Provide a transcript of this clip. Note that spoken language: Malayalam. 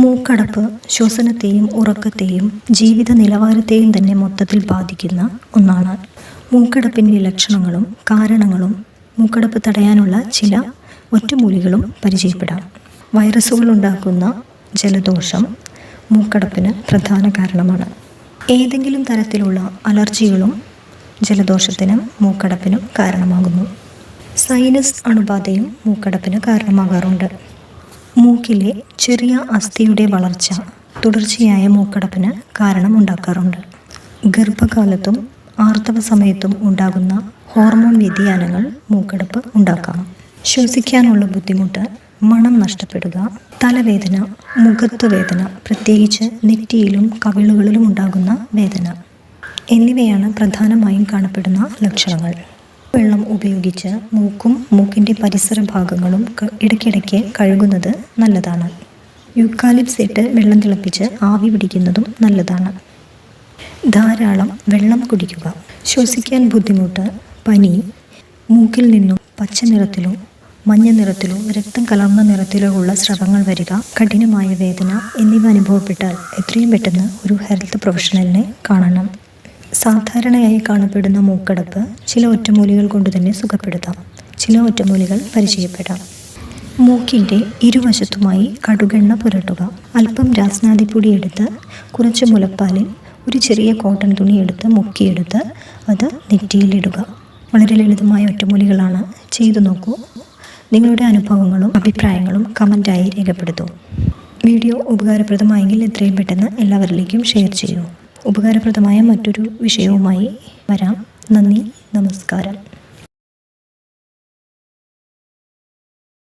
മൂക്കടപ്പ് ശ്വസനത്തെയും ഉറക്കത്തെയും ജീവിത നിലവാരത്തെയും തന്നെ മൊത്തത്തിൽ ബാധിക്കുന്ന ഒന്നാണ്. മൂക്കടപ്പിന്റെ ലക്ഷണങ്ങളും കാരണങ്ങളും മൂക്കടപ്പ് തടയാനുള്ള ചില ഒറ്റമൂലികളും പരിചയപ്പെടാം. വൈറസുകൾ ഉണ്ടാക്കുന്ന ജലദോഷം മൂക്കടപ്പിന് പ്രധാന കാരണമാണ്. ഏതെങ്കിലും തരത്തിലുള്ള അലർജികളും ജലദോഷത്തിനും മൂക്കടപ്പിനും കാരണമാകുന്നു. സൈനസ് അണുബാധയും മൂക്കടപ്പിന് കാരണമാകാറുണ്ട്. മൂക്കിലെ ചെറിയ അസ്ഥിയുടെ വളർച്ച തുടർച്ചയായ മൂക്കടപ്പിന് കാരണമുണ്ടാക്കാറുണ്ട് ഗർഭകാലത്തും ആർത്തവ സമയത്തും ഉണ്ടാകുന്ന ഹോർമോൺ വ്യതിയാനങ്ങൾ മൂക്കടപ്പ് ഉണ്ടാക്കാം. ശ്വസിക്കാനുള്ള ബുദ്ധിമുട്ട് മണം നഷ്ടപ്പെടുക തലവേദന മുഖത്ത് വേദന പ്രത്യേകിച്ച് നെറ്റിയിലും കവിളുകളിലും ഉണ്ടാകുന്ന വേദന. എന്നിവയാണ് പ്രധാനമായും കാണപ്പെടുന്ന ലക്ഷണങ്ങൾ. വെള്ളം ഉപയോഗിച്ച് മൂക്കും മൂക്കിന്റെ പരിസര ഭാഗങ്ങളും ഇടയ്ക്കിടയ്ക്ക് കഴുകുന്നത് നല്ലതാണ്. യൂക്കാലിപ്സ് ഇട്ട് വെള്ളം തിളപ്പിച്ച് ആവി പിടിക്കുന്നതും നല്ലതാണ്. ധാരാളം വെള്ളം കുടിക്കുക. ശ്വസിക്കാൻ ബുദ്ധിമുട്ട് പനി മൂക്കിൽ നിന്നും പച്ച നിറത്തിലോ മഞ്ഞ നിറത്തിലോ രക്തം കലർന്ന നിറത്തിലോ ഉള്ള സ്രവങ്ങൾ വരിക കഠിനമായ വേദന എന്നിവ അനുഭവപ്പെട്ടാൽ എത്രയും പെട്ടെന്ന് ഒരു ഹെൽത്ത് പ്രൊഫഷണലിനെ കാണണം. സാധാരണയായി കാണപ്പെടുന്ന മൂക്കടപ്പ് ചില ഒറ്റമൂലികൾ കൊണ്ട് തന്നെ സുഖപ്പെടുത്താം. ചില ഒറ്റമൂലികൾ പരിചയപ്പെടാം. മൂക്കിന്റെ ഇരുവശത്തുമായി കടുകെണ്ണ പുരട്ടുക. അല്പം രാസ്നാദിപ്പൊടി എടുത്ത് കുറച്ച് മുലപ്പാലിൽ ഒരു ചെറിയ കോട്ടൺ തുണി എടുത്ത് മുക്കിയെടുത്ത് അത് നെറ്റിയിലിടുക. വളരെ ലളിതമായ ഒറ്റമൂലികളാണ്. ചെയ്തു നോക്കൂ. നിങ്ങളുടെ അനുഭവങ്ങളും അഭിപ്രായങ്ങളും കമന്റായി രേഖപ്പെടുത്തൂ. വീഡിയോ ഉപകാരപ്രദമായെങ്കിൽ എത്രയും പെട്ടെന്ന് എല്ലാവരിലേക്കും ഷെയർ ചെയ്യൂ. ഉപകാരപ്രദമായ മറ്റൊരു വിഷയവുമായി വരാം. നന്ദി നമസ്കാരം.